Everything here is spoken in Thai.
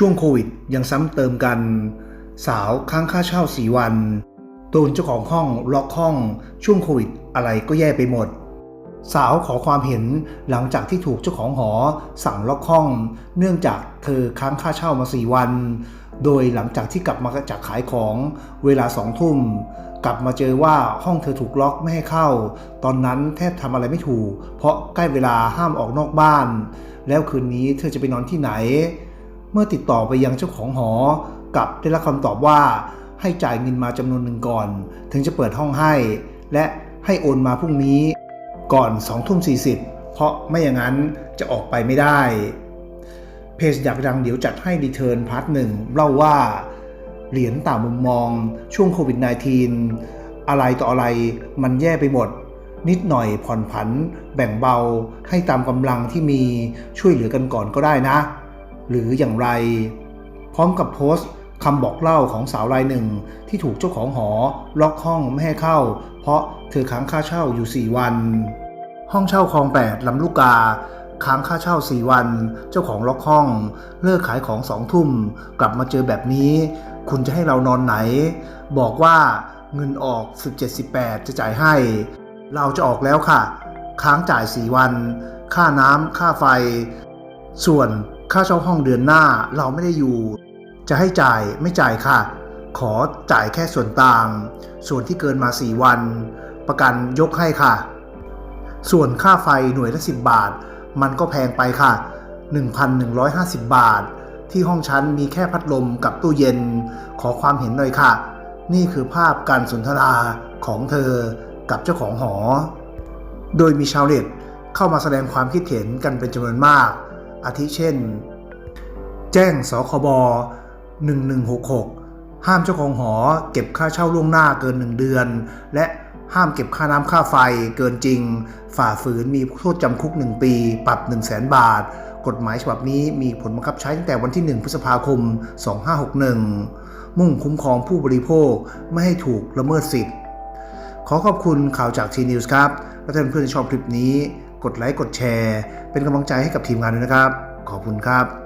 ช่วงโควิดยังซ้ำเติมกัน สาวค้างค่าเช่าสี่วัน โดนเจ้าของห้องล็อกห้อง ช่วงโควิดอะไรก็แย่ไปหมด สาวขอความเห็นหลังจากที่ถูกเจ้าของหอสั่งล็อกห้อง เนื่องจากเธอค้างค่าเช่ามาสี่วัน โดยหลังจากที่กลับมาจากขายของเวลาสองทุ่ม กลับมาเจอว่าห้องเธอถูกล็อกไม่ให้เข้า ตอนนั้นแทบทำอะไรไม่ถูก เพราะใกล้เวลาห้ามออกนอกบ้าน แล้วคืนนี้เธอจะไปนอนที่ไหน มื่อติดต่อไปยังเจ้าของหอ กลับได้รับคำตอบว่า ให้จ่ายเงินมาจำนวนหนึ่งก่อน ถึงจะเปิดห้องให้ และให้โอนมาพรุ่งนี้ ก่อน2ทุ่ม40 เพราะไม่อย่างนั้นจะออกไปไม่ได้ เพจอยากดังเดี๋ยวจัดให้รีเทิร์นพาร์ทหนึ่งเล่าว่า เหรียญต่างมุมมองช่วงโควิด -19 อะไรต่ออะไรมันแย่ไปหมดนิดหน่อยผ่อนผัน แบ่งเบาให้ตามกำลังที่มีช่วยเหลือกันก่อนก็ได้นะ หรืออย่างไร พร้อมกับโพสต์คำบอกเล่าของสาวรายหนึ่งที่ถูกเจ้าของหอล็อกห้องไม่ให้เข้า เพราะเธอค้างค่าเช่าอยู่ 4 วัน ห้องเช่าคลองแปดลำลูกกา ค้างค่าเช่า 4 วัน เจ้าของล็อกห้อง เลิกขายของสองทุ่ม กลับมาเจอแบบนี้ คุณจะให้เรานอนไหน บอกว่าเงินออก 17-18 จะจ่ายให้ เราจะออกแล้วค่ะ ค้างจ่าย 4 วัน ค่าน้ำค่าไฟ ส่วน ค่าเช่าห้องเดือนหน้าเราไม่ได้อยู่ จะให้จ่ายไม่จ่ายค่ะ ขอจ่ายแค่ส่วนต่าง ส่วนที่เกินมา4วัน ประกันยกให้ค่ะ ส่วนค่าไฟหน่วยละ10บาท มันก็แพงไปค่ะ 1,150 บาท ที่ห้องชั้นมีแค่พัดลมกับตู้เย็น ขอความเห็นหน่อยค่ะ นี่คือภาพการสนทนาของเธอกับเจ้าของหอ โดยมีชาวเน็ตเข้ามาแสดงความคิดเห็นกันเป็นจำนวนมาก อาทิเช่น แจ้งสคบ 1166 ห้ามเจ้าของหอเก็บค่าเช่าล่วงหน้าเกิน 1 เดือน และห้ามเก็บค่าน้ำค่าไฟเกินจริง ฝ่าฝืนมีโทษจำคุก 1 ปี ปรับ 1 0 0 0 0แบาท กฎหมายฉบับนี้มีผลบังคับใช้ตั้งแต่วันที่ 1 พฤษภาคม 2561 มุ่งคุ้มครองผู้บริโภคไม่ให้ถูกละเมิดสิทธิ์ ขอขอบคุณข่าวจากทีนิวส์ครับ และถ้าเพื่อนๆชอบคลิปนี้ ดไลค์กดแชร์ เป็นกำลังใจให้กับทีมงานด้วยนะครับ ขอบคุณครับ